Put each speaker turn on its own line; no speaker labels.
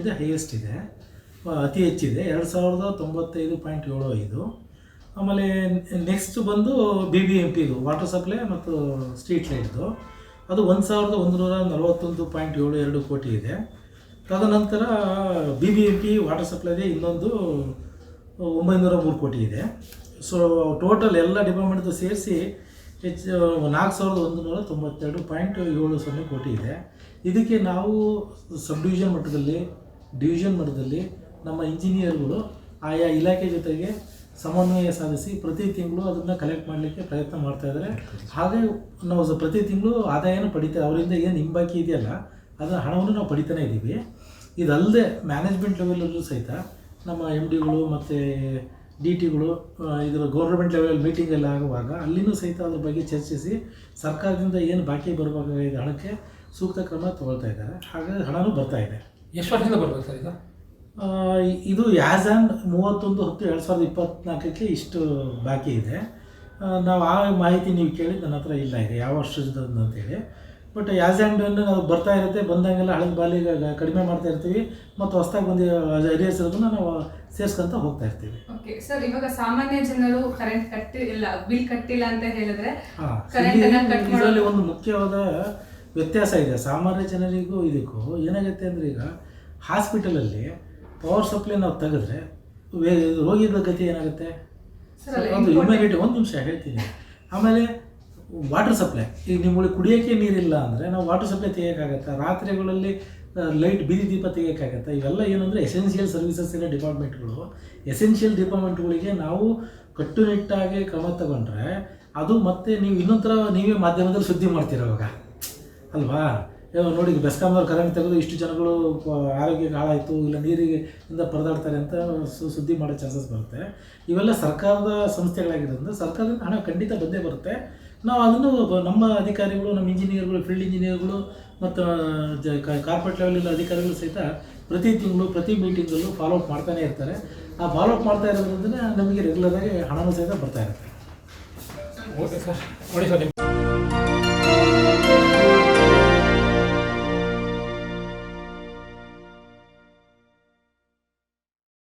ಇದು ಹೈಯೆಸ್ಟ್ ಇದೆ. ಅತಿ ಹೆಚ್ಚಿದೆ. ಎರಡು ಸಾವಿರದ ತೊಂಬತ್ತೈದು ಪಾಯಿಂಟ್ ಏಳು ಐದು. ಆಮೇಲೆ ನೆಕ್ಸ್ಟ್ ಬಂದು ಬಿ ಬಿ ಎಂ ಪಿದು ವಾಟರ್ ಸಪ್ಲೈ ಮತ್ತು ಸ್ಟ್ರೀಟ್ ಲೈಟ್ದು ಅದು ಒಂದು ಸಾವಿರದ ಒಂದು ನೂರ ನಲವತ್ತೊಂದು ಪಾಯಿಂಟ್ ಏಳು ಎರಡು ಕೋಟಿ ಇದೆ. ತದನಂತರ B B M P water ಸಪ್ಲೈದೆ ಇನ್ನೊಂದು, ಒಂಬೈನೂರ ಮೂರು ಕೋಟಿ ಇದೆ. ಸೊ ಟೋಟಲ್ ಎಲ್ಲ ಡಿಪಾರ್ಟ್ಮೆಂಟ್ದು ಸೇರಿಸಿ ಹೆಚ್ಚು, ನಾಲ್ಕು ಸಾವಿರದ ಒಂದು ನೂರ ತೊಂಬತ್ತೆರಡು ಪಾಯಿಂಟ್ ಏಳು ಸೊನ್ನೆ ಕೋಟಿ ಇದೆ. ಇದಕ್ಕೆ ನಾವು ಸಬ್ ಡಿವಿಷನ್ ಮಟ್ಟದಲ್ಲಿ ಡಿವಿಷನ್ ಮಟ್ಟದಲ್ಲಿ ನಮ್ಮ ಇಂಜಿನಿಯರ್ಗಳು ಆಯಾ ಇಲಾಖೆ ಜೊತೆಗೆ ಸಮನ್ವಯ ಸಾಧಿಸಿ ಪ್ರತಿ ತಿಂಗಳು ಅದನ್ನು ಕಲೆಕ್ಟ್ ಮಾಡಲಿಕ್ಕೆ ಪ್ರಯತ್ನ ಮಾಡ್ತಾ ಇದ್ದಾರೆ ಹಾಗೆ ನಾವು ಪ್ರತಿ ತಿಂಗಳು ಆದಾಯನ ಪಡಿತಾ, ಅವರಿಂದ ಏನು ಹಿಂಬಾಕಿ ಇದೆಯಲ್ಲ ಅದರ ಹಣವನ್ನು ನಾವು ಪಡಿತಾನೆ ಇದ್ದೀವಿ ಇದಲ್ಲದೆ ಮ್ಯಾನೇಜ್ಮೆಂಟ್ ಲೆವೆಲಲ್ಲೂ ಸಹಿತ ನಮ್ಮ ಎಂ ಡಿಗಳು ಮತ್ತು ಡಿ ಟಿಗಳು ಇದರ ಗೌರ್ಮೆಂಟ್ ಲೆವೆಲ್ ಮೀಟಿಂಗ್ ಎಲ್ಲ ಆಗುವಾಗ ಅಲ್ಲಿನೂ ಸಹಿತ ಅದ್ರ ಬಗ್ಗೆ ಚರ್ಚಿಸಿ ಸರ್ಕಾರದಿಂದ ಏನು ಬಾಕಿ ಬರಬೇಕಾಗಿದೆ ಹಣಕ್ಕೆ ಸೂಕ್ತ ಕ್ರಮ ತಗೊಳ್ತಾ ಇದ್ದಾರೆ ಹಾಗಾಗಿ ಹಣನೂ ಬರ್ತಾ ಇದೆ.
ಎಷ್ಟು ವರ್ಷದಿಂದ ಬರ್ಬೇಕು ಸರ್ ಇದು?
ಆ, ಇದು ಆ್ಯಸ್ ಆ್ಯಂಡ್ ಮೂವತ್ತೊಂದು ಹತ್ತು ಎರಡು ಸಾವಿರದ ಇಪ್ಪತ್ತ್ನಾಲ್ಕಕ್ಕೆ ಇಷ್ಟು ಬಾಕಿ ಇದೆ. ನಾವು ಆ ಮಾಹಿತಿ ನೀವು ಕೇಳಿ ನನ್ನ ಹತ್ರ ಇಲ್ಲ ಇದೆ ಯಾವ ವರ್ಷದ ಅಂತೇಳಿ ಬಟ್ ಆ್ಯಸ್ ಆ್ಯಂಡ್ ನಾವು ಬರ್ತಾ ಇರುತ್ತೆ ಬಂದಂಗೆಲ್ಲ ಹಳದ ಬಾಲಿ ಕಡಿಮೆ ಮಾಡ್ತಾ ಇರ್ತೀವಿ. ಮತ್ತು ಹೊಸ್ದಾಗಿ ಬಂದು ಅರಿಯರ್ಸ್ ಇರೋದನ್ನ ನಾವು ಸೇರ್ಸ್ಕೊಂತ ಹೋಗ್ತಾ ಇರ್ತೀವಿ.
ಓಕೆ ಸರ್ ಇವಾಗ ಸಾಮಾನ್ಯ ಜನರು ಕರೆಂಟ್ ಕಟ್ಟಿಲ್ಲ ಬಿಲ್ ಕಟ್ಟಿಲ್ಲ ಅಂತ ಹೇಳಿದ್ರೆ.
ಇದರಲ್ಲಿ ಒಂದು ಮುಖ್ಯವಾದ ವ್ಯತ್ಯಾಸ ಇದೆ. ಸಾಮಾನ್ಯ ಜನರಿಗೂ ಇದಕ್ಕೂ ಏನಾಗುತ್ತೆ ಅಂದರೆ ಈಗ ಹಾಸ್ಪಿಟಲಲ್ಲಿ ಪವರ್ ಸಪ್ಲೈ ನಾವು ತೆಗೆದ್ರೆ ರೋಗಿಗಳ ಗತಿ ಏನಾಗುತ್ತೆ? ಒಂದು. ಇಮ್ಯುನಿಟಿ ಒಂದು ನಿಮಿಷ ಹೇಳ್ತೀನಿ. ಆಮೇಲೆ ವಾಟರ್ ಸಪ್ಲೈ ಈಗ ನಿಮ್ಮಲ್ಲಿ ಕುಡಿಯೋಕ್ಕೆ ನೀರಿಲ್ಲ ಅಂದರೆ ನಾವು ವಾಟರ್ ಸಪ್ಲೈ ತೆಗಿಯೋಕ್ಕಾಗತ್ತಾ? ರಾತ್ರಿಗಳಲ್ಲಿ ಲೈಟ್ ಬಿದಿ ದೀಪ ತೆಗಿಯೋಕ್ಕಾಗತ್ತಾ? ಇವೆಲ್ಲ ಏನಂದರೆ ಎಸೆನ್ಷಿಯಲ್ ಸರ್ವಿಸಸ್ ಇರೋ ಡಿಪಾರ್ಟ್ಮೆಂಟ್ಗಳು ಎಸೆನ್ಷಿಯಲ್ ಡಿಪಾರ್ಟ್ಮೆಂಟ್ಗಳಿಗೆ ನಾವು ಕಟ್ಟುನಿಟ್ಟಾಗಿ ಕ್ರಮ ತಗೊಂಡ್ರೆ ಅದು ಮತ್ತೆ ನೀವು ಇನ್ನೊಂಥರ ನೀವೇ ಮಾಧ್ಯಮದಲ್ಲಿ ಸುದ್ದಿ ಮಾಡ್ತೀರ ಅವಾಗ ಅಲ್ವಾ? ನೋಡಿ ಬೆಸ್ಕಾಂಬರ್ ಕರೆಂಟ್ ತೆಗೆದು ಇಷ್ಟು ಜನಗಳು ಆರೋಗ್ಯಕ್ಕೆ ಹಾಳಾಯಿತು, ಇಲ್ಲ ನೀರಿಗೆ ಇಂದ ಪರದಾಡ್ತಾರೆ ಅಂತ ಸು- ಸುದ್ದಿ ಮಾಡೋ ಚಾನ್ಸಸ್ ಬರುತ್ತೆ. ಇವೆಲ್ಲ ಸರ್ಕಾರದ ಸಂಸ್ಥೆಗಳಾಗಿರೋದ್ರಿಂದ ಸರ್ಕಾರದಿಂದ ಹಣ ಖಂಡಿತ ಬಂದೇ ಬರುತ್ತೆ. ನಾವು ಅದನ್ನು ನಮ್ಮ ಅಧಿಕಾರಿಗಳು, ನಮ್ಮ ಇಂಜಿನಿಯರ್ಗಳು, ಫೀಲ್ಡ್ ಇಂಜಿನಿಯರ್ಗಳು ಮತ್ತು ಜ ಕಾರ್ಪೊರೇಟ್ ಲೆವೆಲಿನ ಅಧಿಕಾರಿಗಳು ಸಹಿತ ಪ್ರತಿ ತಿಂಗಳು, ಪ್ರತಿ ಮೀಟಿಂಗಲ್ಲೂ ಫಾಲೋ ಅಪ್ ಮಾಡ್ತಾನೆ ಇರ್ತಾರೆ. ಆ ಫಾಲೋ ಅಪ್ ಮಾಡ್ತಾ ಇರೋದ್ರಿಂದ ನಮಗೆ ರೆಗ್ಯುಲರಾಗಿ ಹಣನೂ ಸಹಿತ ಬರ್ತಾ ಇರುತ್ತೆ.
ಓಕೆ ಸರ್ ನೋಡಿ ಸರ್